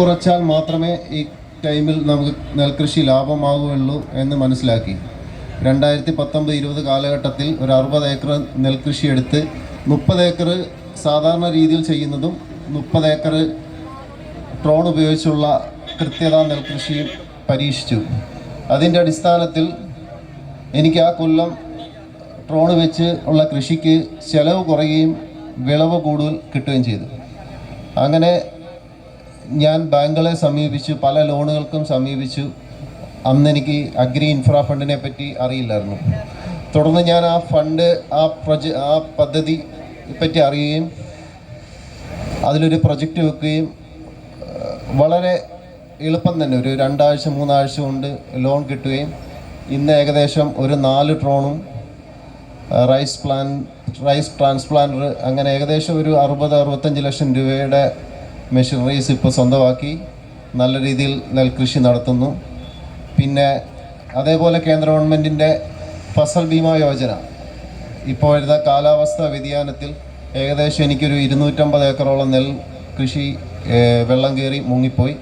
കുറച്ചാൽ മാത്രമേ ഈ ടൈമിൽ നമുക്ക് നെൽകൃഷി ലാഭമാകുകയുള്ളൂ എന്ന് മനസ്സിലാക്കി. രണ്ടായിരത്തി പത്തൊമ്പത് ഇരുപത് കാലഘട്ടത്തിൽ ഒരു അറുപത് ഏക്കർ നെൽകൃഷി എടുത്ത് മുപ്പത് ഏക്കർ സാധാരണ രീതിയിൽ ചെയ്യുന്നതും മുപ്പത് ഏക്കർ ഡ്രോൺ ഉപയോഗിച്ചുള്ള കൃത്യത നെൽകൃഷിയും പരീക്ഷിച്ചു. അതിന്റെ അടിസ്ഥാനത്തിൽ എനിക്ക് ആ കൊല്ലം ഡ്രോൺ വെച്ച് ഉള്ള കൃഷിക്ക് ചിലവ് കുറയുകയും വിളവ് കൂടുതൽ കിട്ടുകയും ചെയ്തു. അങ്ങനെ ഞാൻ ബാങ്കുകളെ സമീപിച്ചു പല ലോണുകൾക്കും സമീപിച്ചു. അന്ന് എനിക്ക് അഗ്രി ഇൻഫ്രാ ഫണ്ടിനെ പറ്റി അറിയില്ലായിരുന്നു. തുടർന്ന് ഞാൻ ആ ഫണ്ട് ആ പ്രൊജ ആ പദ്ധതി പറ്റി അറിയുകയും അതിലൊരു പ്രൊജക്റ്റ് വെക്കുകയും വളരെ എളുപ്പം തന്നെ ഒരു രണ്ടാഴ്ച മൂന്നാഴ്ച കൊണ്ട് ലോൺ കിട്ടുകയും ഇന്ന് ഏകദേശം ഒരു നാല് ട്രോണും റൈസ് പ്ലാൻ റൈസ് ട്രാൻസ്പ്ലാന്റർ അങ്ങനെ ഏകദേശം ഒരു അറുപത് അറുപത്തഞ്ച് ലക്ഷം രൂപയുടെ മെഷീനറീസ് ഇപ്പോൾ സ്വന്തമാക്കി നല്ല രീതിയിൽ നെൽകൃഷി നടത്തുന്നു. പിന്നെ അതേപോലെ കേന്ദ്ര ഗവൺമെന്റിന്റെ ഫസൽ ബീമാ യോജന. ഇപ്പോൾ വരുന്ന കാലാവസ്ഥ വ്യതിയാനത്തിൽ ഏകദേശം എനിക്കൊരു ഇരുന്നൂറ്റമ്പത് ഏക്കറോളം നെൽ കൃഷി വെള്ളം കയറി മുങ്ങിപ്പോയി.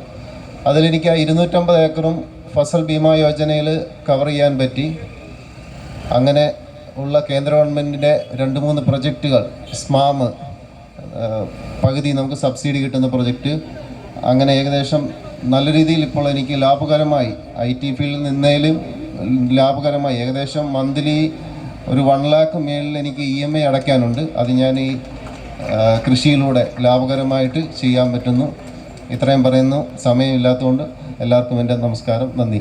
അതിലെനിക്ക് ആ ഇരുന്നൂറ്റമ്പത് ഏക്കറും ഫസൽ ബീമാ യോജനയിൽ കവർ ചെയ്യാൻ പറ്റി. അങ്ങനെ ഉള്ള കേന്ദ്ര ഗവൺമെന്റിന്റെ രണ്ട് മൂന്ന് പ്രൊജക്റ്റുകൾ സ്മാം ഏഹ്, പകുതി നമുക്ക് സബ്സിഡി കിട്ടുന്ന പ്രൊജക്റ്റ്. അങ്ങനെ ഏകദേശം നല്ല രീതിയിൽ ഇപ്പോൾ എനിക്ക് ലാഭകരമായി ഐ ടി ഫീൽഡിൽ നിന്നേലും ലാഭകരമായി ഏകദേശം മന്ത്ലി ഒരു വൺ ലാക്ക് മേളിൽ എനിക്ക് ഇ എം ഐ അടയ്ക്കാനുണ്ട്. അത് ഞാൻ ഈ കൃഷിയിലൂടെ ലാഭകരമായിട്ട് ചെയ്യാൻ പറ്റുന്നു. ഇത്രയും പറയുന്നു. സമയമില്ലാത്തതുകൊണ്ട് എല്ലാവർക്കും എന്റെ നമസ്കാരം. നന്ദി.